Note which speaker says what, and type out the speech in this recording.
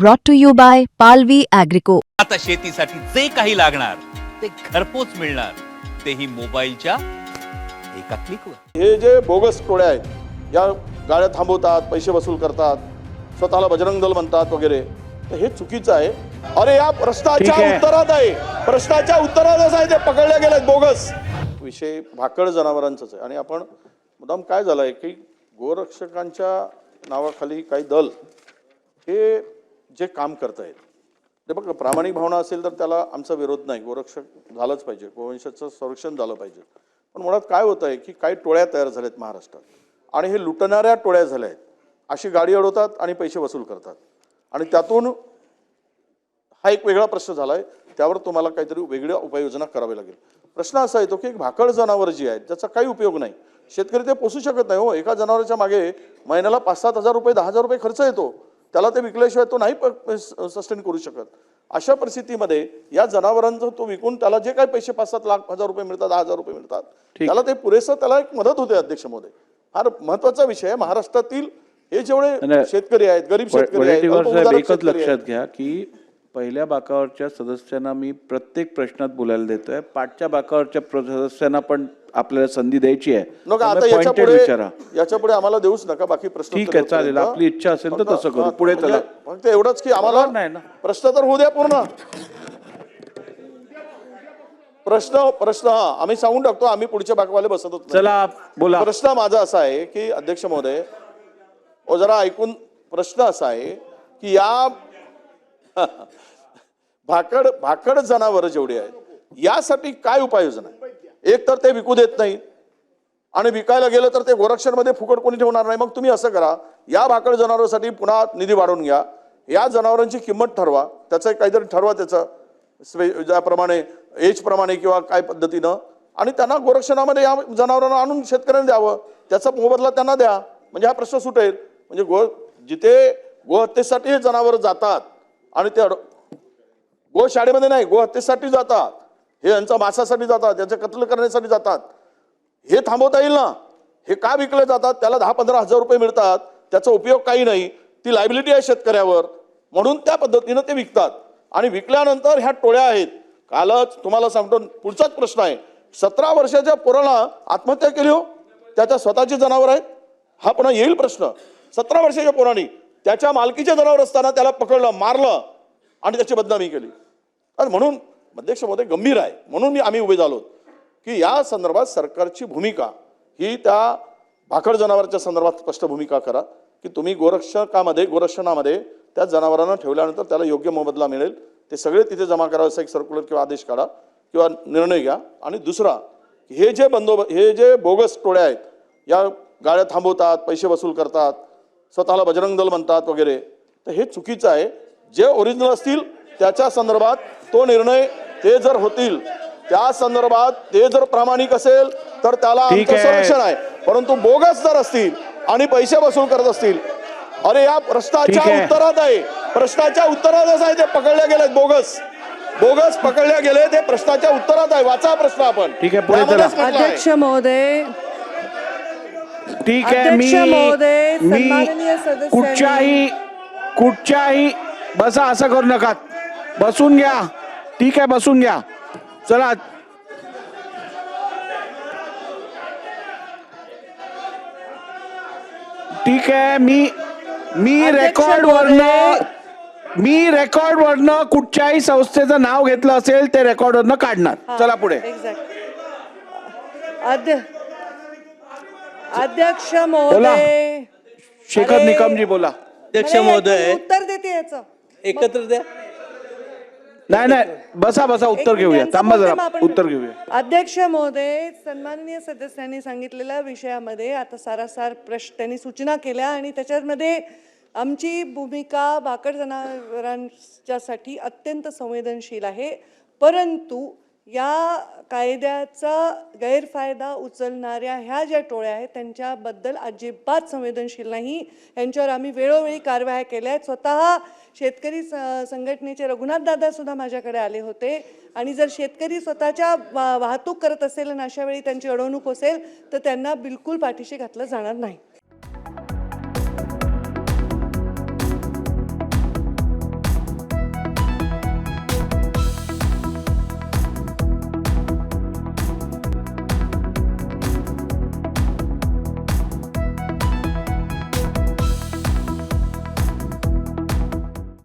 Speaker 1: brought to you by Palvi Agrico.
Speaker 2: आता शेतीसाठी जे काही लागणार ते घरपोच मिळणार. तेही मोबाईलच्या एका क्लिकवर.
Speaker 3: हे जे बोगस टोळ्या आहेत या गाड्या थांबवतात पैसे वसूल करतात स्वतःला बजरंग दल म्हणतात वगैरे तर हे चुकीचं आहे. अरे या प्रश्नाच्या
Speaker 4: ठीक आहे.
Speaker 3: उत्तरात आहे. प्रश्नाच्या उत्तरातच आहे ते पकडले गेलेत बोगस. विषय भाकड जनावरांचाच आहे. आणि आपण मुदाम काय झालंय की गोरक्षकांच्या नावाखाली काही दल हे जे काम करता येईल. ते बघ प्रामाणिक भावना असेल तर त्याला आमचा विरोध नाही. गोरक्षक झालंच पाहिजे. गोवंशाचं संरक्षण झालं पाहिजे. पण मुळात काय होत आहे की काही टोळ्या तयार झाल्यात महाराष्ट्रात. आणि हे लुटणाऱ्या टोळ्या झाल्या आहेत अशी गाडी अडवतात आणि पैसे वसूल करतात. आणि त्यातून हा एक वेगळा प्रश्न झाला आहे त्यावर तुम्हाला काहीतरी वेगळ्या उपाययोजना करावी लागेल. प्रश्न असा येतो की एक भाकड जनावर जी आहेत त्याचा काही उपयोग नाही. शेतकरी ते पोसू शकत नाही हो. एका जनावराच्या मागे महिन्याला पाच सात हजार रुपये दहा हजार रुपये खर्च येतो. त्याला ते विकल्याशिवाय तो नाही सस्टेन करू शकत अशा परिस्थितीमध्ये या जनावरांचं तो विकून त्याला जे काही पैसे पाच सात लाख हजार रुपये मिळतात दहा हजार रुपये मिळतात त्याला ते पुरेसं त्याला एक मदत होते अध्यक्ष महोदय फार महत्त्वाचा विषय आहे महाराष्ट्रातील हे जेवढे. शेतकरी आहेत गरीब शेतकरी आहेत
Speaker 4: एकच. लक्षात घ्या की पहिल्या बाकावरच्या सदस्यांना मी प्रत्येक प्रश्नात बोलायला देतोय पाठच्या बाकावरच्या प्र- सदस्यांना पण आपल्याला संधी द्यायची आहे
Speaker 3: नका आता
Speaker 4: त्यामुळे
Speaker 3: याच्या
Speaker 4: pointed
Speaker 3: पुढे
Speaker 4: विचारा
Speaker 3: याच्यापुढे आम्हाला देऊच नका बाकी प्रश्न
Speaker 4: ठीक आहे, चालेल. आपली इच्छा असेल तर तसं करू. पुढे चला.
Speaker 3: फक्त एवढंच की आम्हाला
Speaker 4: बरोबर नाही ना.
Speaker 3: प्रश्न तर होऊ द्या पूर्ण प्रश्न प्रश्न हा आम्ही सांगून टाकतो आम्ही पुढच्या बाकवाले बसतच नाही.
Speaker 4: चला बोला
Speaker 3: प्रश्न माझा असा आहे की अध्यक्ष महोदय ओ जरा ऐकून प्रश्न असा आहे की या भाकड भाकड जनावर जेवढी आहेत यासाठी काय उपाययोजना एक तर ते विकू देत नाही. आणि विकायला गेलं तर ते गोरक्षणमध्ये फुकट कोणी ठेवणार नाही. मग तुम्ही असं करा या भाकड जनावरांसाठी पुन्हा निधी वाढवून घ्या. या जनावरांची किंमत ठरवा. त्याचं काहीतरी ठरवा त्याचं. स्वे- ज्याप्रमाणे एज प्रमाणे किंवा काय पद्धतीनं. आणि त्यांना गोरक्षणामध्ये या जनावरांना आणून शेतकऱ्यांना द्यावं. त्याचा मोबदला त्यांना द्या. म्हणजे हा प्रश्न सुटेल. म्हणजे गो जिथे गोहत्येसाठी हे जनावरं जातात आणि ते गोशाळेमध्ये नाही गोहत्येसाठी जातात. हे यांचा मासासाठी जातात यांचे कत्ल करण्यासाठी जातात. हे थांबवता येईल ना? हे का विकले जातात? त्याला दहा पंधरा हजार रुपये मिळतात. त्याचा उपयोग काही नाही. ती लायबिलिटी आहे शेतकऱ्यावर. म्हणून त्या पद्धतीनं ते विकतात. आणि विकल्यानंतर ह्या टोळ्या आहेत. कालच तुम्हाला सांगतो पुढचाच प्रश्न आहे. सतरा वर्षाच्या पोराला आत्महत्या केली हो. त्याच्या स्वतःची जनावर आहेत. हा पुन्हा येईल प्रश्न. सतरा वर्षाच्या पोराने त्याच्या मालकीचे जनावर असताना त्याला पकडलं मारलं आणि त्याची बदनामी केली. आणि म्हणून अध्यक्ष महोदय गंभीर आहे. म्हणून मी आम्ही उभे झालो की या संदर्भात सरकारची भूमिका ही त्या भाकड जनावरांच्या संदर्भात स्पष्ट भूमिका करा की तुम्ही गोरक्षकामध्ये गोरक्षणामध्ये त्या जनावरांना ठेवल्यानंतर त्याला योग्य मोबदला मिळेल. ते सगळे तिथे जमा करावं असं एक सर्क्युलर किंवा आदेश काढा किंवा निर्णय घ्या. आणि दुसरा हे जे बंदोब हे जे बोगस टोळ्या आहेत या गाड्या थांबवतात पैसे वसूल करतात स्वतःला बजरंग दल म्हणतात वगैरे. तर हे चुकीचं आहे. जे ओरिजिनल असतील त्याच्या संदर्भात तो निर्णय ते जर होतील त्या संदर्भात ते जर प्रामाणिक असेल तर त्याला. संरक्षण आहे. परंतु बोगस जर असतील आणि पैसे वसूल करत असतील अरे या प्रश्नाच्या. उत्तरात आहे. प्रश्नाच्या उत्तरातच आहे ते पकडले गेलेत बोगस. बोगस पकडले गेले ते प्रश्नाच्या उत्तरात आहे. वाचा प्रश्न आपण.
Speaker 4: ठीक आहे.
Speaker 5: अध्यक्ष महोदय
Speaker 4: ठीक आहे मी मी कुठच्याही कुठच्याही बसा असं करू नका. बसून घ्या. ठीक आहे बसून घ्या. चला. ठीक आहे मी मी रेकॉर्ड. वरनं मी रेकॉर्ड वरनं कुठच्याही संस्थेचं नाव घेतलं असेल ते रेकॉर्ड वरनं काढणार. चला पुढे.
Speaker 5: अध्यक्ष महोदय.
Speaker 4: शेखर निकमजी बोला.
Speaker 6: अध्यक्ष महोदय.
Speaker 5: उत्तर देते याचं.
Speaker 6: एकत्र द्या.
Speaker 4: नाही नाही. बसा बसा उत्तर घेऊया.
Speaker 5: यांचं
Speaker 4: थांबा जरा. उत्तर घेऊया.
Speaker 5: अध्यक्ष महोदय सन्माननीय सदस्यांनी सांगितलेल्या विषयामध्ये आता सारासार प्रश्न त्यांनी सूचना केल्या आणि त्याच्यामध्ये आमची भूमिका भाकड जनावरांच्यासाठी अत्यंत संवेदनशील आहे. परंतु या कायद्याचा गैरफायदा उचलणाऱ्या ह्या ज्या टोळ्या आहेत त्यांच्याबद्दल अजिबात संवेदनशील नाही. यांच्यावर आम्ही वेळोवेळी कारवाया केल्या आहेत. स्वतः शेतकरी स- संघटनेचे रघुनाथ माझ्याकडे आले होते. आणि जर शेतकरी स्वतःच्या वा- वाहतूक करत असेल आणि अशा वेळी त्यांची अडवणूक असेल तर त्यांना बिलकुल पाठीशी घातलं जाणार नाही.